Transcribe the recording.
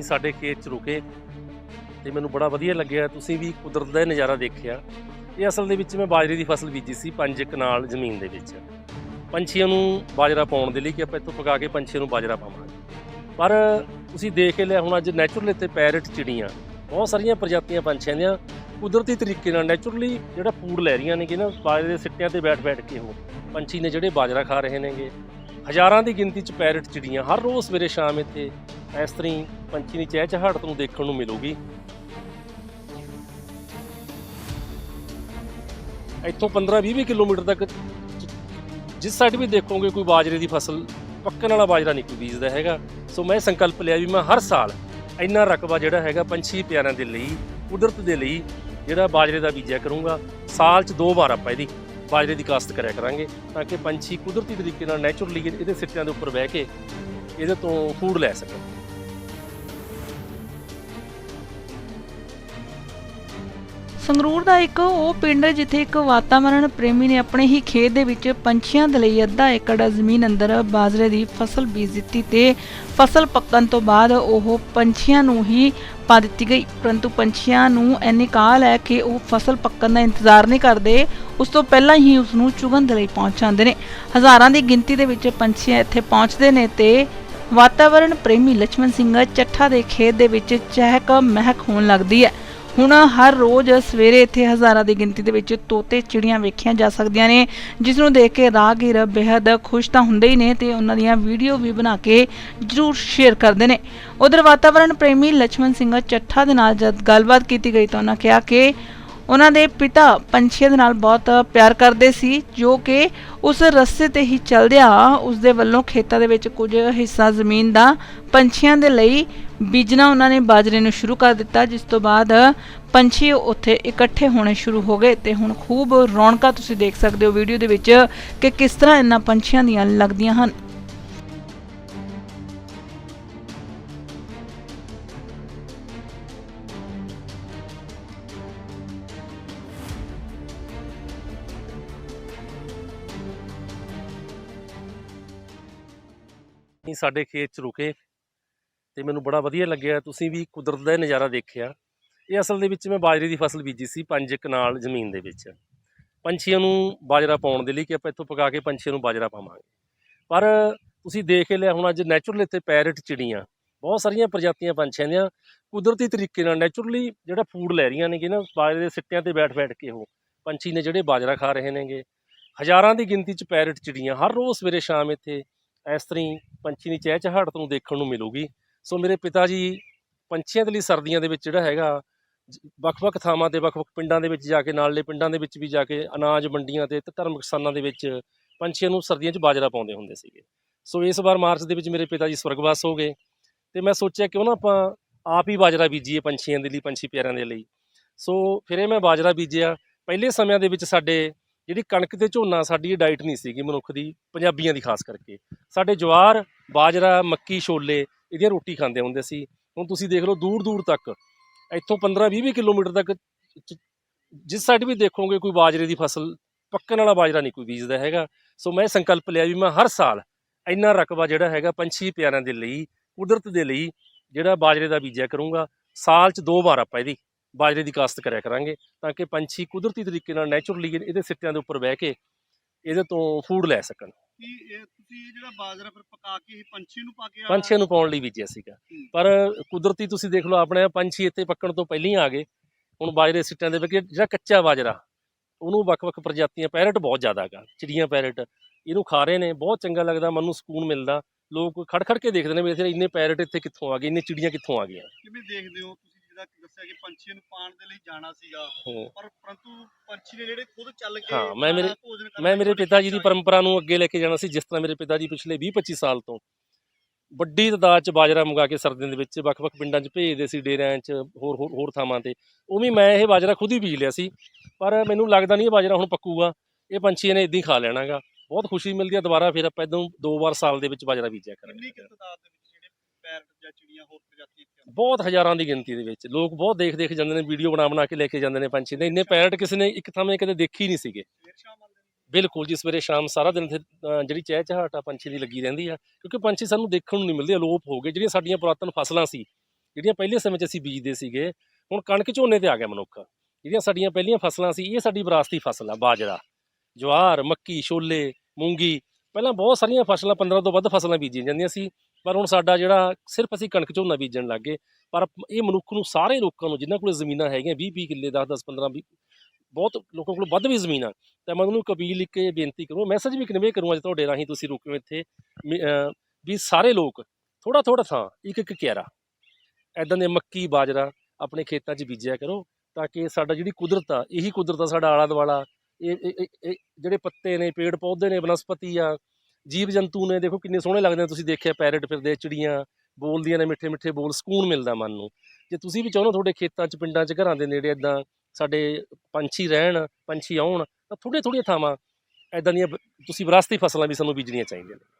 ਤੁਸੀਂ ਸਾਡੇ ਖੇਤ 'ਚ ਰੁਕੇ ਤੇ ਮੈਨੂੰ ਬੜਾ ਵਧੀਆ ਲੱਗਿਆ। ਤੁਸੀਂ ਵੀ ਕੁਦਰਤ ਦਾ ਇਹ ਨਜ਼ਾਰਾ ਦੇਖਿਆ। ਇਹ ਅਸਲ ਦੇ ਵਿੱਚ ਮੈਂ ਬਾਜਰੇ ਦੀ ਫਸਲ ਬੀਜੀ ਸੀ ਪੰਜ ਕਨਾਲ ਜ਼ਮੀਨ ਦੇ ਵਿੱਚ। ਪੰਛੀਆਂ ਨੂੰ ਬਾਜਰਾ ਪਾਉਣ ਦੇ ਲਈ ਕਿ ਆਪਾਂ ਇੱਥੋਂ ਪਕਾ ਕੇ ਪੰਛੀਆਂ ਨੂੰ ਬਾਜਰਾ ਪਾਵਾਂਗੇ। ਪਰ ਤੁਸੀਂ ਦੇਖ ਕੇ ਲਿਆ ਹੁਣ ਅੱਜ ਨੈਚੁਰਲ ਇੱਥੇ ਪੈਰਟ ਚਿੜੀਆਂ, ਬਹੁਤ ਸਾਰੀਆਂ ਪ੍ਰਜਾਤੀਆਂ ਪੰਛੀਆਂ ਦੀਆਂ ਕੁਦਰਤੀ ਤਰੀਕੇ ਨਾਲ ਨੈਚੁਰਲੀ ਜਿਹੜਾ ਫੂਡ ਲੈ ਰਹੀਆਂ ਨੇ ਕਿ ਨਾ, ਬਾਜਰੇ ਦੇ ਸਿੱਟਿਆਂ ਤੇ ਬੈਠ ਬੈਠ ਕੇ ਉਹ ਪੰਛੀ ਨੇ ਜਿਹੜੇ ਬਾਜਰਾ ਖਾ ਰਹੇ ਨੇਗੇ। ਹਜ਼ਾਰਾਂ ਦੀ ਗਿਣਤੀ ਚ ਪੈਰਟ ਚਿੜੀਆਂ ਹਰ ਰੋਜ਼ ਸਵੇਰੇ ਸ਼ਾਮ ਇੱਥੇ ਇਸ ਤਰ੍ਹਾਂ ਹੀ ਪੰਛੀ ਦੀ ਚਹਿਚਹਾਟ ਤੁਹਾਨੂੰ ਦੇਖਣ ਨੂੰ ਮਿਲੂਗੀ। ਇੱਥੋਂ 15-20 ਕਿਲੋਮੀਟਰ ਤੱਕ ਜਿਸ ਸਾਈਡ ਵੀ ਦੇਖੋਗੇ ਕੋਈ ਬਾਜਰੇ ਦੀ ਫਸਲ ਪੱਕਣ ਵਾਲਾ ਬਾਜਰਾ ਨਹੀਂ ਕੋਈ ਬੀਜਦਾ ਹੈਗਾ। ਸੋ ਮੈਂ ਸੰਕਲਪ ਲਿਆ ਵੀ ਮੈਂ ਹਰ ਸਾਲ ਇੰਨਾ ਰਕਬਾ ਜਿਹੜਾ ਹੈਗਾ ਪੰਛੀ ਪਿਆਰਿਆਂ ਦੇ ਲਈ, ਕੁਦਰਤ ਦੇ ਲਈ ਜਿਹੜਾ ਬਾਜਰੇ ਦਾ ਬੀਜਿਆ ਕਰੂੰਗਾ। ਸਾਲ 'ਚ ਦੋ ਵਾਰ ਆਪਾਂ ਇਹਦੀ ਬਾਜਰੇ ਦੀ ਕਾਸ਼ਤ ਕਰਿਆ ਕਰਾਂਗੇ ਤਾਂ ਕਿ ਪੰਛੀ ਕੁਦਰਤੀ ਤਰੀਕੇ ਨਾਲ ਨੈਚੁਰਲੀ ਇਹਦੇ ਸਿੱਟਿਆਂ ਦੇ ਉੱਪਰ ਬਹਿ ਕੇ ਇਹਦੇ ਤੋਂ ਫੂਡ ਲੈ ਸਕਣ। ਸੰਗਰੂਰ ਦਾ ਇੱਕ, ਉਹ ਪਿੰਡ ਜਿੱਥੇ ਇੱਕ ਵਾਤਾਵਰਣ ਪ੍ਰੇਮੀ ਨੇ ਆਪਣੇ ਹੀ ਖੇਤ ਦੇ ਵਿੱਚ ਪੰਛੀਆਂ ਦੇ ਲਈ ਅੱਧਾ ਏਕੜ ਜ਼ਮੀਨ ਅੰਦਰ ਬਾਜਰੇ ਦੀ ਫਸਲ ਬੀਜ ਦਿੱਤੀ ਤੇ ਫਸਲ ਪੱਕਣ ਤੋਂ ਬਾਅਦ ਉਹ ਪੰਛੀਆਂ ਨੂੰ ਹੀ ਪਾ ਦਿੱਤੀ ਗਈ। ਪਰੰਤੂ ਪੰਛੀਆਂ ਨੂੰ ਐਨੀ ਕਾਲ ਹੈ ਕਿ ਉਹ ਫਸਲ ਪੱਕਣ ਦਾ ਇੰਤਜ਼ਾਰ ਨਹੀਂ ਕਰਦੇ, ਉਸ ਤੋਂ ਪਹਿਲਾਂ ਹੀ ਉਸ ਨੂੰ ਚੁਗਣ ਦੇ ਲਈ ਪਹੁੰਚ ਜਾਂਦੇ ਨੇ। ਹਜ਼ਾਰਾਂ ਦੀ ਗਿਣਤੀ ਦੇ ਵਿੱਚ ਪੰਛੀਆਂ ਇੱਥੇ ਪਹੁੰਚਦੇ ਨੇ ਤੇ ਵਾਤਾਵਰਣ ਪ੍ਰੇਮੀ ਲక్ష్మణ ਸਿੰਘ ਚੱਠਾ ਦੇ ਖੇਤ ਦੇ ਵਿੱਚ ਚਹਿਕ ਮਹਿਕ ਹੋਣ ਲੱਗਦੀ ਹੈ। ਹੁਣ ਹਰ ਰੋਜ਼ ਸਵੇਰੇ ਇੱਥੇ ਹਜ਼ਾਰਾਂ ਦੀ ਗਿਣਤੀ ਦੇ ਵਿੱਚ ਤੋਤੇ ਚਿੜੀਆਂ ਵੇਖੀਆਂ ਜਾ ਸਕਦੀਆਂ ਨੇ, ਜਿਸ ਨੂੰ ਦੇਖ ਕੇ ਰਾਹਗੀਰ ਬੇहद ਖੁਸ਼ ਤਾਂ ਹੁੰਦੇ ਹੀ ਨੇ ਤੇ ਉਹਨਾਂ ਦੀਆਂ ਵੀਡੀਓ ਵੀ ਬਣਾ ਕੇ ਜ਼ਰੂਰ ਸ਼ੇਅਰ ਕਰਦੇ ਨੇ। ਉਧਰ ਵਾਤਾਵਰਣ ਪ੍ਰੇਮੀ ਲక్ష్మణ ਸਿੰਘ ਚੱਠਾ ਦੇ ਨਾਲ ਜਦ ਗੱਲਬਾਤ ਕੀਤੀ ਗਈ ਤਾਂ ਉਹਨਾਂ ਕਿਹਾ ਕਿ ਉਹਨਾਂ ਦੇ ਪਿਤਾ ਪੰਛੀਆਂ ਦੇ ਨਾਲ ਬਹੁਤ ਪਿਆਰ ਕਰਦੇ ਸੀ, ਜੋ ਕਿ ਉਸ ਰਸਤੇ ਤੇ ਹੀ ਚੱਲਦਿਆਂ ਉਸ ਦੇ ਵੱਲੋਂ ਖੇਤਾਂ ਦੇ ਵਿੱਚ ਕੁਝ ਹਿੱਸਾ ਜ਼ਮੀਨ ਦਾ ਪੰਛੀਆਂ ਦੇ ਲਈ ਬੀਜਣਾ ਉਹਨਾਂ ਨੇ ਬਾਜਰੇ ਨੂੰ ਸ਼ੁਰੂ ਕਰ ਦਿੱਤਾ, ਜਿਸ ਤੋਂ ਬਾਅਦ ਪੰਛੀ ਉੱਥੇ ਇਕੱਠੇ ਹੋਣੇ ਸ਼ੁਰੂ ਹੋ ਗਏ ਤੇ ਹੁਣ ਖੂਬ ਰੌਣਕਾਂ ਤੁਸੀਂ ਦੇਖ ਸਕਦੇ ਹੋ ਵੀਡੀਓ ਦੇ ਵਿੱਚ ਕਿ ਕਿਸ ਤਰ੍ਹਾਂ ਇਹਨਾਂ ਪੰਛੀਆਂ ਦੀਆਂ ਲੱਗਦੀਆਂ ਹਨ। ਸਾਡੇ ਖੇਤ 'ਚ ਰੁਕੇ ਤੇ ਮੈਨੂੰ ਬੜਾ ਵਧੀਆ ਲੱਗਿਆ। ਤੁਸੀਂ ਵੀ ਕੁਦਰਤ ਦਾ ਇਹ ਨਜ਼ਾਰਾ ਦੇਖਿਆ। ਇਹ ਅਸਲ ਦੇ ਵਿੱਚ ਮੈਂ ਬਾਜਰੇ ਦੀ ਫਸਲ ਬੀਜੀ ਸੀ ਪੰਜ ਕਨਾਲ ਜ਼ਮੀਨ ਦੇ ਵਿੱਚ। ਪੰਛੀਆਂ ਨੂੰ ਬਾਜਰਾ ਪਾਉਣ ਦੇ ਲਈ ਕਿ ਆਪਾਂ ਇੱਥੋਂ ਪਕਾ ਕੇ ਪੰਛੀਆਂ ਨੂੰ ਬਾਜਰਾ ਪਾਵਾਂਗੇ। ਪਰ ਤੁਸੀਂ ਦੇਖ ਲਿਆ, ਹੁਣ ਅੱਜ ਨੈਚੁਰਲ ਇੱਥੇ ਪੈਰਟ ਚਿੜੀਆਂ, ਬਹੁਤ ਸਾਰੀਆਂ ਪ੍ਰਜਾਤੀਆਂ ਪੰਛੀਆਂ ਦੀਆਂ, ਕੁਦਰਤੀ ਤਰੀਕੇ ਨਾਲ ਨੈਚੁਰਲੀ ਜਿਹੜਾ ਫੂਡ ਲੈ ਰਹੀਆਂ ਨੇਗੇ ਨਾ, ਬਾਜਰੇ ਦੇ ਸਿੱਟਿਆਂ ਤੇ ਬੈਠ ਬੈਠ ਕੇ ਉਹ ਪੰਛੀ ਨੇ ਜਿਹੜੇ ਬਾਜਰਾ ਖਾ ਰਹੇ ਨੇਗੇ। ਹਜ਼ਾਰਾਂ ਦੀ ਗਿਣਤੀ 'ਚ ਪੈਰਟ ਚਿੜੀਆਂ, ਹਰ ਰੋਜ਼ ਸਵੇਰੇ ਸ਼ਾਮ ਇੱਥੇ ਇਸ ਤਰੀ ਪੰਛੀ ਦੀ ਚਹਿਚਹਾਟ ਤੁਹਾਨੂੰ ਦੇਖਣ ਨੂੰ ਮਿਲੂਗੀ। ਸੋ ਮੇਰੇ ਪਿਤਾ ਜੀ ਪੰਛੀਆਂ ਦੇ ਲਈ ਸਰਦੀਆਂ ਦੇ ਵਿੱਚ ਜਿਹੜਾ ਹੈਗਾ ਵੱਖ-ਵੱਖ ਥਾਵਾਂ ਤੇ, ਵੱਖ-ਵੱਖ ਪਿੰਡਾਂ ਦੇ ਵਿੱਚ ਜਾ ਕੇ, ਨਾਲੇ ਪਿੰਡਾਂ ਦੇ ਵਿੱਚ ਵੀ ਜਾ ਕੇ ਅਨਾਜ, ਮੰਡੀਆਂ ਤੇ ਤੇ ਧਰਮਿਕ ਸਥਾਨਾਂ ਦੇ ਵਿੱਚ ਪੰਛੀਆਂ ਨੂੰ ਸਰਦੀਆਂ 'ਚ ਬਾਜਰਾ ਪਾਉਂਦੇ ਹੁੰਦੇ ਸੀਗੇ। ਸੋ ਇਸ ਵਾਰ ਮਾਰਚ ਦੇ ਵਿੱਚ ਮੇਰੇ ਪਿਤਾ ਜੀ ਸਵਰਗਵਾਸ ਹੋ ਗਏ ਤੇ ਮੈਂ ਸੋਚਿਆ ਕਿਉਂ ਨਾ ਆਪਾਂ ਆਪ ਹੀ ਬਾਜਰਾ ਬੀਜੀਏ ਪੰਛੀਆਂ ਦੇ ਲਈ, ਪੰਛੀ ਪਿਆਰਿਆਂ ਦੇ ਲਈ। ਸੋ ਫਿਰ ਇਹ ਮੈਂ ਬਾਜਰਾ ਬੀਜਿਆ। ਪਹਿਲੇ ਸਮਿਆਂ ਦੇ ਵਿੱਚ ਸਾਡੇ ਜਿਹੜੀ ਕਣਕ ਤੇ ਝੋਨਾ ਸਾਡੀ ਇਹ ਡਾਈਟ ਨਹੀਂ ਸੀਗੀ ਮਨੁੱਖ ਦੀ, ਪੰਜਾਬੀਆਂ ਦੀ ਖਾਸ ਕਰਕੇ। ਸਾਡੇ ਜਵਾਰ, ਬਾਜਰਾ, ਮੱਕੀ, ਛੋਲੇ ਇਹਦੀਆਂ ਰੋਟੀ ਖਾਂਦੇ ਹੁੰਦੇ ਸੀ। ਹੁਣ ਤੁਸੀਂ ਦੇਖ ਲਓ ਦੂਰ ਦੂਰ ਤੱਕ, ਇੱਥੋਂ 15-20 ਕਿਲੋਮੀਟਰ ਤੱਕ ਚ- ਜਿਸ ਸਾਈਡ ਵੀ ਦੇਖੋਗੇ ਕੋਈ ਬਾਜਰੇ ਦੀ ਫਸਲ, ਪੱਕਣ ਵਾਲਾ ਬਾਜਰਾ ਨਹੀਂ ਕੋਈ ਬੀਜਦਾ ਹੈਗਾ। ਸੋ ਮੈਂ ਸੰਕਲਪ ਲਿਆ ਵੀ ਮੈਂ ਹਰ ਸਾਲ ਇੰਨਾ ਰਕਬਾ ਜਿਹੜਾ ਹੈਗਾ ਪੰਛੀ ਪਿਆਰਿਆਂ ਦੇ ਲਈ, ਕੁਦਰਤ ਦੇ ਲਈ ਜਿਹੜਾ ਬਾਜਰੇ ਦਾ ਬੀਜਿਆ ਕਰੂੰਗਾ, ਸਾਲ 'ਚ ਦੋ ਵਾਰ ਆਪਾਂ ਇਹਦੀ ਬਾਜਰੇ ਦੀ ਕਾਸ਼ਤ ਕਰਿਆ ਕਰਾਂਗੇ ਤਾਂ ਕਿ ਪੰਛੀ ਕੁਦਰਤੀ ਤਰੀਕੇ ਨਾਲ ਨੈਚੁਰਲੀ ਇਹਦੇ ਸਿੱਟਿਆਂ ਦੇ ਉੱਪਰ ਬਹਿ ਕੇ ਇਹਦੇ ਤੋਂ ਫੂਡ ਲੈ ਸਕਣ। ਕੀ ਇਹ ਤੁਸੀਂ ਇਹ ਜਿਹੜਾ ਬਾਜਰਾ ਫਿਰ ਪਕਾ ਕੇ ਇਹ ਪੰਛੀ ਨੂੰ ਪਾ ਕੇ ਪੰਛੀਆਂ ਨੂੰ ਪਾਉਣ ਲਈ ਬੀਜਿਆ ਸੀਗਾ। ਪਰ ਕੁਦਰਤੀ ਤੁਸੀਂ ਦੇਖ ਲਓ ਆਪਣੇ ਪੰਛੀ ਇੱਥੇ ਪੱਕਣ ਤੋਂ ਪਹਿਲਾਂ ਹੀ ਆ ਗਏ। ਹੁਣ ਬਾਜਰੇ ਸਿੱਟਿਆਂ ਦੇ ਵਿੱਚ ਜਿਹੜਾ ਕੱਚਾ ਬਾਜਰਾ ਉਹਨੂੰ ਵੱਖ-ਵੱਖ ਪ੍ਰਜਾਤੀਆਂ ਪੈਰਟ ਬਹੁਤ ਜ਼ਿਆਦਾ ਹੈਗਾ ਚਿੜੀਆਂ ਪੈਰਟ ਇਹਨੂੰ ਖਾ ਰਹੇ ਨੇ ਬਹੁਤ ਚੰਗਾ ਲੱਗਦਾ ਮਨ ਨੂੰ ਸਕੂਨ ਮਿਲਦਾ। ਲੋਕ ਖੜ ਖੜ ਕੇ ਦੇਖਦੇ ਨੇ ਵੀ ਇੱਥੇ ਇੰਨੇ ਪੈਰਟ ਇੱਥੇ ਕਿੱਥੋਂ ਆ ਗਏ ਇੰਨੇ ਚਿੜੀਆਂ ਕਿੱਥੋਂ ਆ ਗਈਆਂ। ਕਿਵੇਂ ਦੇਖਦੇ ਹੋ ਜਿਹੜਾ ਕਿ ਦੱਸਿਆ ਕਿ ਪੰਛੀਆਂ ਨੂੰ ਪਾਣ ਦੇ ਲਈ ਜਾਣਾ ਸੀਗਾ। ਹੂੰ। ਪਰ ਪਰੰਤੂ ਪੰਛੀ ਨੇ ਜਿਹੜੇ ਖੁਦ ਚੱਲ ਕੇ ਹਾਂ, ਮੈਂ ਮੇਰੇ- ਖਾਣਾ, ਭੋਜਨ ਕਰਨਾ ਮੈਂ ਮੇਰੇ ਪਿਤਾ ਜੀ ਦੀ ਪਰੰਪਰਾ ਨੂੰ ਅੱਗੇ ਲੈ ਕੇ ਜਾਣਾ ਸੀ ਜਿਸ ਤਰ੍ਹਾਂ ਮੇਰੇ ਪਿਤਾ ਜੀ ਪਿਛਲੇ 20-25 ਸਾਲ ਤੋਂ। ਵੱਡੀ ਤਦਾਦ 'ਚ ਬਾਜਰਾ ਮੰਗਾ ਕੇ ਸਰਦੀਆਂ ਦੇ ਵਿੱਚ ਵੱਖ-ਵੱਖ ਪਿੰਡਾਂ 'ਚ ਭੇਜਦੇ ਸੀ ਡੇਰਿਆਂ 'ਚ ਹੋਰ ਹੋਰ ਹੋਰ ਥਾਵਾਂ ਤੇ। ਉਹ ਵੀ ਮੈਂ ਇਹ ਬਾਜਰਾ ਖੁਦ ਹੀ ਬੀਜ ਲਿਆ ਸੀ। ਪਰ ਮੈਨੂੰ ਲੱਗਦਾ ਨਹੀਂ ਇਹ ਬਾਜਰਾ ਹੁਣ ਪੱਕੂਗਾ। ਇਹ ਪੰਛੀਆਂ ਨੇ ਇਦਾਂ ਹੀ ਖਾ ਲੈਣਾਗਾ। ਬਹੁਤ ਖੁਸ਼ੀ ਮਿਲਦੀ ਹੈ ਦੁਬਾਰਾ ਫਿਰ ਆਪਾਂ ਇਦੋਂ ਦੋ ਵਾਰ ਸਾਲ ਦੇ ਵਿੱਚ ਬਾਜਰਾ ਬੀਜਿਆ ਕਿੰਨੀ ਕਰਾਂਗੇ ਕੁ ਤਾਦਾਦ ਦੇ ਵਿੱਚ ਪੈਰਟ ਜਾਂ ਚਿੜੀਆਂ ਹੋਰ ਪ੍ਰਜਾਤੀਆਂ ਇੱਥੇ ਆਉਂਦੀਆਂ? ਬਹੁਤ ਹਜ਼ਾਰਾਂ ਦੀ ਗਿਣਤੀ ਦੇ ਵਿੱਚ। ਲੋਕ ਬਹੁਤ ਦੇਖ ਦੇਖ ਜਾਂਦੇ ਨੇ ਵੀਡੀਓ ਬਣਾ ਬਣਾ ਕੇ ਲੈ ਕੇ ਜਾਂਦੇ ਨੇ ਪੰਛੀ। ਦੇ ਇੰਨੇ ਪੈਰਟ ਕਿਸੇ ਨੇ ਇੱਕ ਥਾਂ 'ਤੇ ਕਦੇ ਦੇਖੇ ਨਹੀਂ ਸੀਗੇ। ਸਵੇਰ ਸ਼ਾਮ ਆਉਂਦੇ ਨੇ ਬਿਲਕੁਲ ਜੀ ਸਵੇਰੇ ਸ਼ਾਮ ਸਾਰਾ ਦਿਨ ਇੱਥੇ ਅ, ਜਿਹੜੀ ਚਹਿਚਹਾਟ ਆ ਪੰਛੀ ਦੀ ਲੱਗੀ ਰਹਿੰਦੀ ਆ। ਕਿਉਂਕਿ ਪੰਛੀ ਸਾਨੂੰ ਦੇਖਣ ਨੂੰ ਨਹੀਂ ਮਿਲਦੇ ਅਲੋਪ ਹੋ ਗਏ। ਜਿਹੜੀਆਂ ਸਾਡੀਆਂ ਪੁਰਾਤਨ ਫਸਲਾਂ ਸੀ ਜਿਹੜੀਆਂ ਪਹਿਲੇ ਸਮੇਂ 'ਚ ਅਸੀਂ ਬੀਜਦੇ ਸੀਗੇ ਹੁਣ ਕਣਕ ਝੋਨੇ ਤੇ ਆ ਗਿਆ ਮਨੁੱਖ। ਜਿਹੜੀਆਂ ਸਾਡੀਆਂ ਪਹਿਲੀਆਂ ਫਸਲਾਂ ਸੀ ਇਹ ਸਾਡੀ ਵਿਰਾਸਤੀ ਫਸਲ ਆ ਬਾਜਰਾ। ਜਵਾਰ ਮੱਕੀ ਛੋਲੇ ਮੂੰਗੀ ਪਹਿਲਾਂ ਬਹੁਤ ਸਾਰੀਆਂ ਫਸਲਾਂ 15 ਤੋਂ ਵੱਧ ਫਸਲਾਂ ਬੀਜੀਆਂ ਜਾਂਦੀਆਂ ਸੀ, ਪਰ ਹੁਣ ਸਾਡਾ ਜਿਹੜਾ ਸਿਰਫ ਅਸੀਂ ਕਣਕ ਝੋਨਾ ਬੀਜਣ ਲੱਗ ਗਏ, ਪਰ ਇਹ ਮਨੁੱਖ ਨੂੰ, ਸਾਰੇ ਲੋਕਾਂ ਨੂੰ, ਜਿਨ੍ਹਾਂ ਕੋਲ ਜ਼ਮੀਨਾਂ ਹੈਗੀਆਂ 20 20 ਕਿੱਲੇ 10 10 15 20 ਬਹੁਤ ਲੋਕਾਂ ਕੋਲ ਵੱਧ ਵੀ ਜ਼ਮੀਨਾਂ ਤਾਂ ਮੈਂ ਉਹਨੂੰ ਇੱਕ ਅਪੀਲ ਲਿਖ ਕੇ ਬੇਨਤੀ ਕਰੂੰ ਮੈਸੇਜ ਵੀ ਕਨਵੇ ਕਰੂੰ ਅੱਜ ਤੁਹਾਡੇ ਰਾਹੀਂ, ਤੁਸੀਂ ਰੁਕਿਓ ਇੱਥੇ, ਮੀ- ਵੀ ਸਾਰੇ ਲੋਕ ਥੋੜਾ ਥੋੜਾ ਥਾਂ, ਇੱਕ ਇੱਕ ਕਿਆਰਾ ਐਦਾਂ ਦੇ ਮੱਕੀ, ਬਾਜਰਾ ਆਪਣੇ ਖੇਤਾਂ 'ਚ ਬੀਜਿਆ ਕਰੋ, ਤਾਂ ਕਿ ਸਾਡਾ ਜਿਹੜੀ ਕੁਦਰਤ ਆ, ਇਹੀ ਕੁਦਰਤ ਆ, ਸਾਡਾ ਆਲਾ ਦੁਆਲਾ ਇਹ, ਇਹ- ਜਿਹੜੇ ਪੱਤੇ ਨੇ ਪੇੜ ਪੌਦੇ ਨੇ, ਬਨਸਪਤੀ ਆ ਜੀਵ ਜੰਤੂ ਨੇ, ਦੇਖੋ ਕਿੰਨੇ ਸੋਹਣੇ ਲੱਗਦੇ ਨੇ ਤੁਸੀਂ ਦੇਖਿਆ, ਪੈਰਟ ਫਿਰਦੇ, ਚਿੜੀਆਂ, ਬੋਲਦੀਆਂ ਨੇ, ਮਿੱਠੇ ਮਿੱਠੇ ਬੋਲ, ਸਕੂਨ ਮਿਲਦਾ ਮਨ ਨੂੰ। ਜੇ ਤੁਸੀਂ ਵੀ ਚਾਹੋ ਹੋ ਤੁਹਾਡੇ ਖੇਤਾਂ 'ਚ, ਪਿੰਡਾਂ 'ਚ, ਘਰਾਂ ਦੇ ਨੇੜੇ ਇਦਾਂ ਸਾਡੇ ਪੰਛੀ ਰਹਿਣ, ਪੰਛੀ ਆਉਣ, ਤਾਂ ਥੋੜ੍ਹੀਆਂ ਥੋੜ੍ਹੀਆਂ ਥਾਵਾਂ ਇਦਾਂ ਦੀਆਂ ਤੁਸੀਂ ਵਿਰਾਸਤੀ ਫਸਲਾਂ ਵੀ ਸਾਨੂੰ ਬੀਜਣੀਆਂ ਚਾਹੀਦੀਆਂ ਨੇ।